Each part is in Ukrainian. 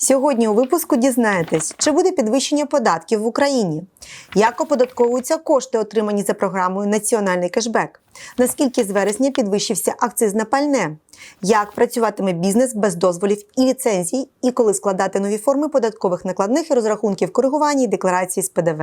Сьогодні у випуску дізнаєтесь, чи буде підвищення податків в Україні, як оподатковуються кошти, отримані за програмою Національний кешбек, наскільки з вересня підвищився акциз на пальне, як працюватиме бізнес без дозволів і ліцензій, і коли складати нові форми податкових накладних і розрахунків коригування і декларації з ПДВ.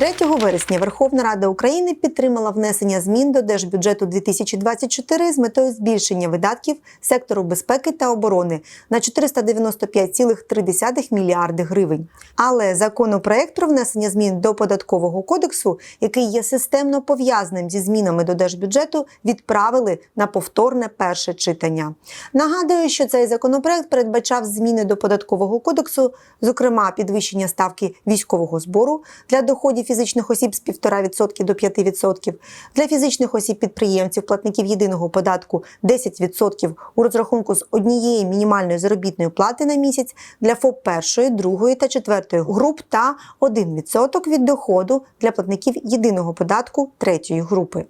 3 вересня Верховна Рада України підтримала внесення змін до Держбюджету 2024 з метою збільшення видатків сектору безпеки та оборони на 495,3 мільярди гривень. Але законопроект про внесення змін до податкового кодексу, який є системно пов'язаним зі змінами до держбюджету, відправили на повторне перше читання. Нагадую, що цей законопроект передбачав зміни до податкового кодексу, зокрема підвищення ставки військового збору для доходів фізичних осіб з 1,5% до 5%, для фізичних осіб підприємців, платників єдиного податку 10% у розрахунку з однієї мінімальної заробітної плати на місяць для ФОП першої, другої та четвертої груп та 1% від доходу для платників єдиного податку третьої групи.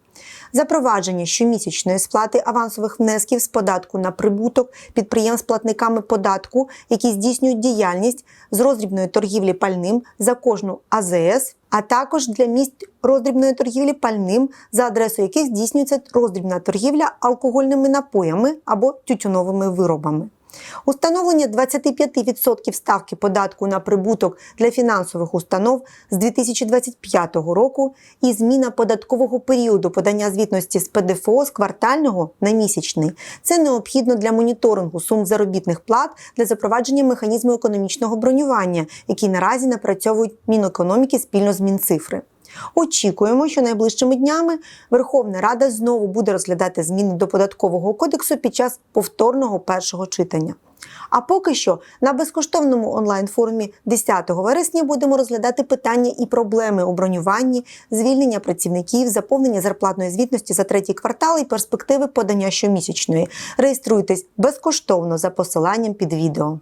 Запровадження щомісячної сплати авансових внесків з податку на прибуток підприємств платниками податку, які здійснюють діяльність з роздрібної торгівлі пальним за кожну АЗС, а також для місць роздрібної торгівлі пальним, за адресою яких здійснюється роздрібна торгівля алкогольними напоями або тютюновими виробами. Установлення 25% ставки податку на прибуток для фінансових установ з 2025 року і зміна податкового періоду подання звітності з ПДФО з квартального на місячний. Це необхідно для моніторингу сум заробітних плат для запровадження механізму економічного бронювання, який наразі напрацьовують Мінекономіки спільно з Мінцифри. Очікуємо, що найближчими днями Верховна Рада знову буде розглядати зміни до податкового кодексу під час повторного першого читання. А поки що на безкоштовному онлайн-форумі 10 вересня будемо розглядати питання і проблеми у бронюванні, звільнення працівників, заповнення зарплатної звітності за третій квартал і перспективи подання щомісячної. Реєструйтесь безкоштовно за посиланням під відео.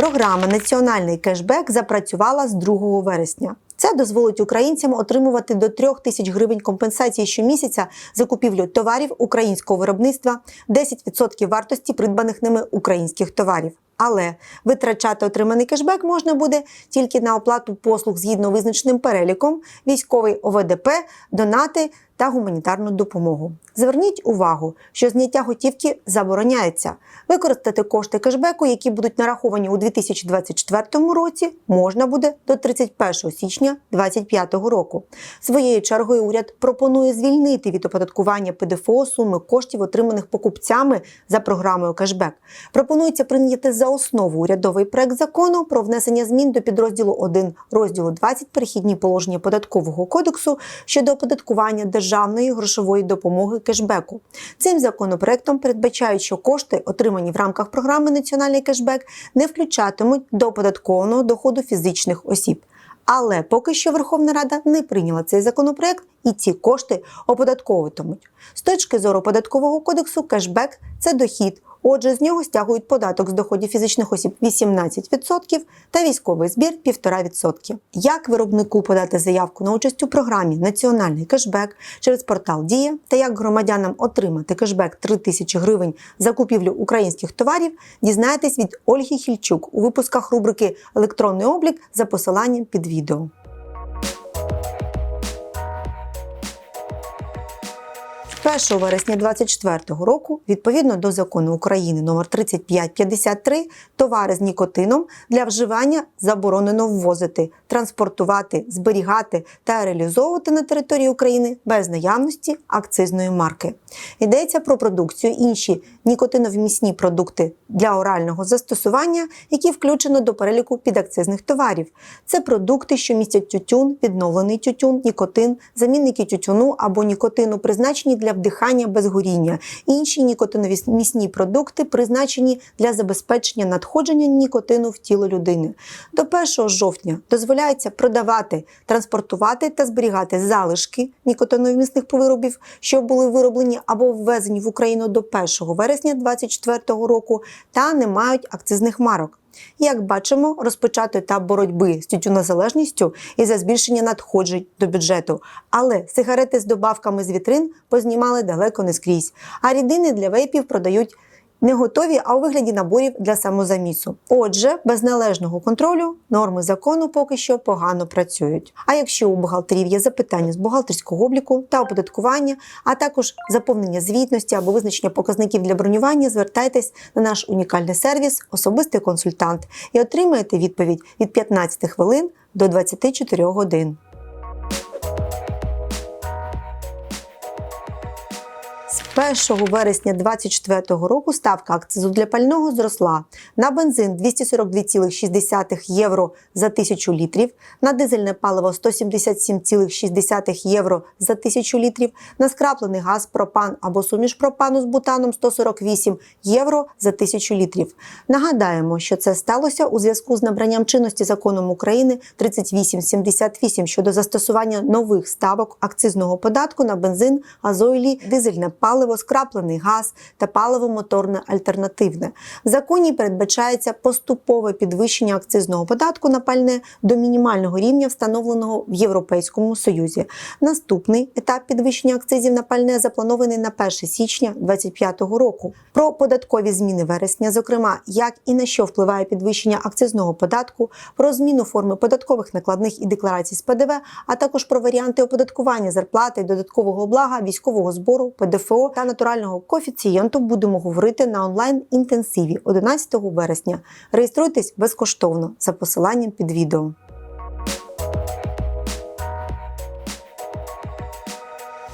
Програма Національний кешбек запрацювала з 2 вересня. Це дозволить українцям отримувати до 3 тисяч гривень компенсації щомісяця за купівлю товарів українського виробництва, 10% вартості придбаних ними українських товарів. Але витрачати отриманий кешбек можна буде тільки на оплату послуг згідно визначеним переліком, військовий ОВДП, донати та гуманітарну допомогу. Зверніть увагу, що зняття готівки забороняється. Використати кошти кешбеку, які будуть нараховані у 2024 році, можна буде до 31 січня 2025 року. Своєю чергою уряд пропонує звільнити від оподаткування ПДФО суми коштів, отриманих покупцями за програмою кешбек. Пропонується прийняти за основу урядовий проект закону про внесення змін до підрозділу 1 розділу 20 перехідні положення податкового кодексу щодо оподаткування державної грошової допомоги кешбеку. Цим законопроектом передбачають, що кошти, отримані в рамках програми Національний кешбек, не включатимуть до оподаткованого доходу фізичних осіб. Але поки що Верховна Рада не прийняла цей законопроект і ці кошти оподатковуватимуть. З точки зору податкового кодексу, кешбек це дохід. Отже, з нього стягують податок з доходів фізичних осіб 18% та військовий збір 1,5%. Як виробнику подати заявку на участь у програмі Національний кешбек через портал Дія та як громадянам отримати кешбек 3 тисячі гривень за купівлю українських товарів, дізнаєтесь від Ольги Хільчук у випусках рубрики Електронний облік за посиланням під відео. 1 вересня 2024 року, відповідно до закону України номер 3553, товари з нікотином для вживання заборонено ввозити, транспортувати, зберігати та реалізовувати на території України без наявності акцизної марки. Йдеться про продукцію інші нікотиновмісні продукти для орального застосування, які включено до переліку підакцизних товарів. Це продукти, що містять тютюн, відновлений тютюн, нікотин, замінники тютюну або нікотину, призначені для вдихання без горіння, інші нікотиновмісні продукти, призначені для забезпечення надходження нікотину в тіло людини. До 1 жовтня дозволяється продавати, транспортувати та зберігати залишки нікотиновмісних виробів, що були вироблені або ввезені в Україну до 1 вересня 2024 року, та не мають акцизних марок. Як бачимо, розпочато етап боротьби з тютюнозалежністю і за збільшення надходжень до бюджету. Але сигарети з добавками з вітрин познімали далеко не скрізь, а рідини для вейпів продають не готові, а у вигляді наборів для самозамісу. Отже, без належного контролю норми закону поки що погано працюють. А якщо у бухгалтерів є запитання з бухгалтерського обліку та оподаткування, а також заповнення звітності або визначення показників для бронювання, звертайтесь на наш унікальний сервіс Особистий консультант і отримаєте відповідь від 15 хвилин до 24 годин. 1 вересня 2024 року ставка акцизу для пального зросла на бензин 242,6 євро за 1000 літрів, на дизельне паливо 177,6 євро за 1000 літрів, на скраплений газ, пропан або суміш пропану з бутаном 148 євро за 1000 літрів. Нагадаємо, що це сталося у зв'язку з набранням чинності законом України 3878 щодо застосування нових ставок акцизного податку на бензин, газойлі, дизельне паливо, скраплений газ та паливо-моторне альтернативне. В законі передбачається поступове підвищення акцизного податку на пальне до мінімального рівня, встановленого в Європейському Союзі. Наступний етап підвищення акцизів на пальне запланований на 1 січня 2025 року. Про податкові зміни вересня, зокрема, як і на що впливає підвищення акцизного податку, про зміну форми податкових накладних і декларацій з ПДВ, а також про варіанти оподаткування зарплати, додаткового блага, військового збору, ПДФО та натурального коефіцієнту будемо говорити на онлайн інтенсиві 11 вересня. Реєструйтесь безкоштовно за посиланням під відео.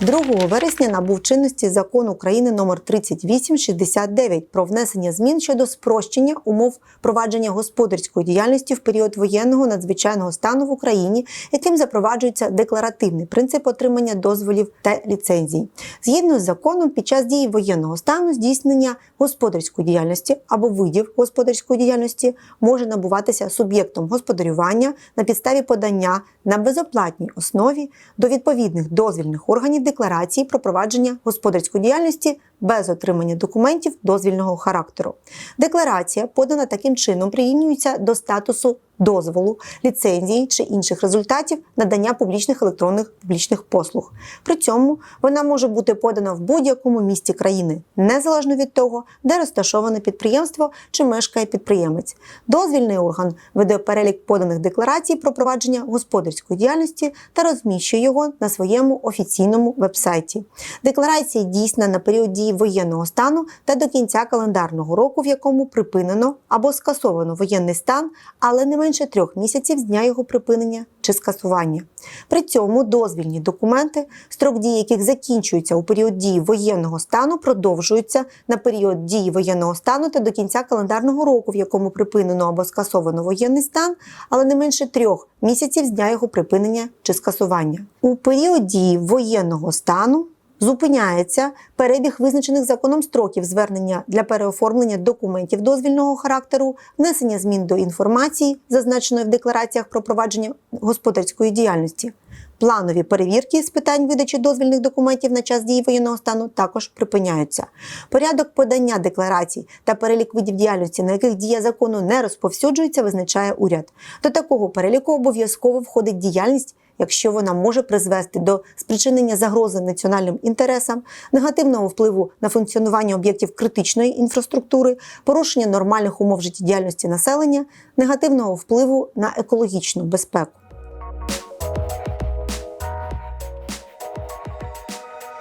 2 вересня набув чинності закон України номер 3869 про внесення змін щодо спрощення умов провадження господарської діяльності в період воєнного надзвичайного стану в Україні, яким запроваджується декларативний принцип отримання дозволів та ліцензій. Згідно з законом, під час дії воєнного стану здійснення господарської діяльності або видів господарської діяльності може набуватися суб'єктом господарювання на підставі подання на безоплатній основі до відповідних дозвільних органів декларації про провадження господарської діяльності без отримання документів дозвільного характеру. Декларація, подана таким чином, прирівнюється до статусу дозволу, ліцензії чи інших результатів надання публічних електронних публічних послуг. При цьому вона може бути подана в будь-якому місті країни, незалежно від того, де розташоване підприємство чи мешкає підприємець. Дозвільний орган веде перелік поданих декларацій про провадження господарської діяльності та розміщує його на своєму офіційному вебсайті. Декларація дійсна на період дії воєнного стану та до кінця календарного року, в якому припинено або скасовано воєнний стан, але не менше трьох місяців з дня його припинення чи скасування. При цьому дозвільні документи, строк дії яких закінчується у період дії воєнного стану, продовжуються на період дії воєнного стану та до кінця календарного року, в якому припинено або скасовано воєнний стан, але не менше трьох місяців з дня його припинення чи скасування. У період дії воєнного стану Зупиняється перебіг визначених законом строків звернення для переоформлення документів дозвільного характеру, внесення змін до інформації, зазначеної в деклараціях про провадження господарської діяльності. Планові перевірки з питань видачі дозвільних документів на час дії воєнного стану також припиняються. Порядок подання декларацій та перелік видів діяльності, на яких дія закону не розповсюджується, визначає уряд. До такого переліку обов'язково входить діяльність якщо вона може призвести до спричинення загрози національним інтересам, негативного впливу на функціонування об'єктів критичної інфраструктури, порушення нормальних умов життєдіяльності населення, негативного впливу на екологічну безпеку.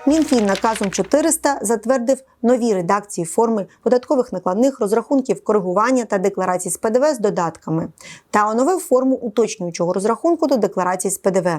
Мінфін наказом 400 затвердив нові редакції форми податкових накладних розрахунків коригування та декларацій з ПДВ з додатками та оновив форму уточнюючого розрахунку до декларацій з ПДВ.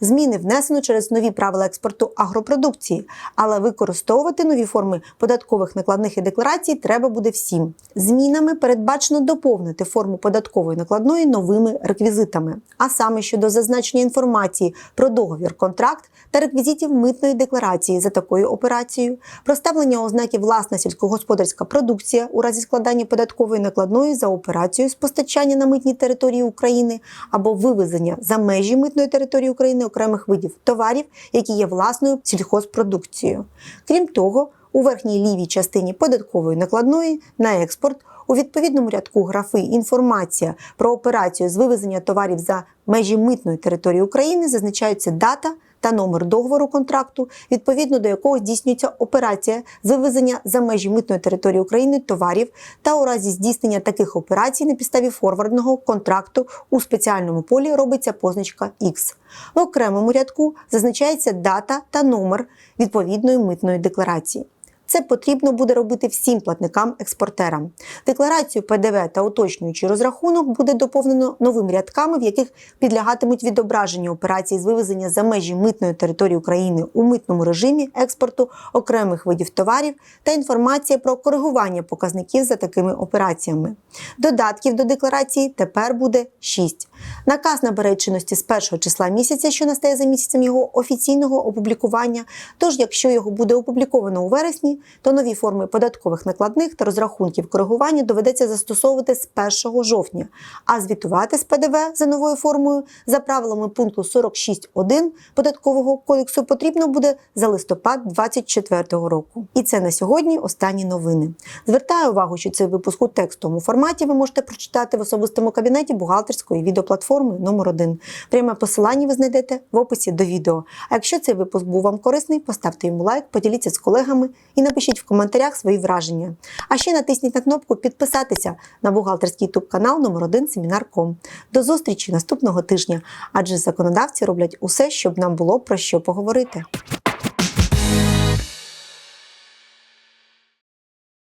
Зміни внесено через нові правила експорту агропродукції, але використовувати нові форми податкових накладних і декларацій треба буде всім. Змінами передбачено доповнити форму податкової накладної новими реквізитами, а саме щодо зазначення інформації про договір, контракт та реквізитів митної декларації за такою операцією, проставлення ознаків власна сільськогосподарська продукція у разі складання податкової накладної за операцією з постачання на митній території України або вивезення за межі митної території України окремих видів товарів, які є власною сільхозпродукцією. Крім того, у верхній лівій частині податкової накладної на експорт у відповідному рядку графи інформація про операцію з вивезення товарів за межі митної території України зазначаються дата та номер договору контракту, відповідно до якого здійснюється операція вивезення за межі митної території України товарів та у разі здійснення таких операцій на підставі форвардного контракту у спеціальному полі робиться позначка X. В окремому рядку зазначається дата та номер відповідної митної декларації. Це потрібно буде робити всім платникам-експортерам. Декларацію ПДВ та уточнюючий розрахунок буде доповнено новими рядками, в яких підлягатимуть відображенню операцій з вивезення за межі митної території України у митному режимі експорту окремих видів товарів та інформація про коригування показників за такими операціями. Додатків до декларації тепер буде 6. Наказ набере чинності з першого числа місяця, що настає за місяцем його офіційного опублікування. Тож, якщо його буде опубліковано у вересні, то нові форми податкових накладних та розрахунків коригування доведеться застосовувати з 1 жовтня, а звітувати з ПДВ за новою формою за правилами пункту 46.1 податкового кодексу потрібно буде за листопад 2024 року. І це на сьогодні останні новини. Звертаю увагу, що цей випуск у текстовому форматі ви можете прочитати в особистому кабінеті бухгалтерської відеоплатформи номер 1 Пряме посилання ви знайдете в описі до відео. А якщо цей випуск був вам корисний, поставте йому лайк, поділіться з колегами і напишіть в коментарях свої враження. А ще натисніть на кнопку підписатися на бухгалтерський ютуб канал номер 1 Семінар.ком. До зустрічі наступного тижня, адже законодавці роблять усе, щоб нам було про що поговорити.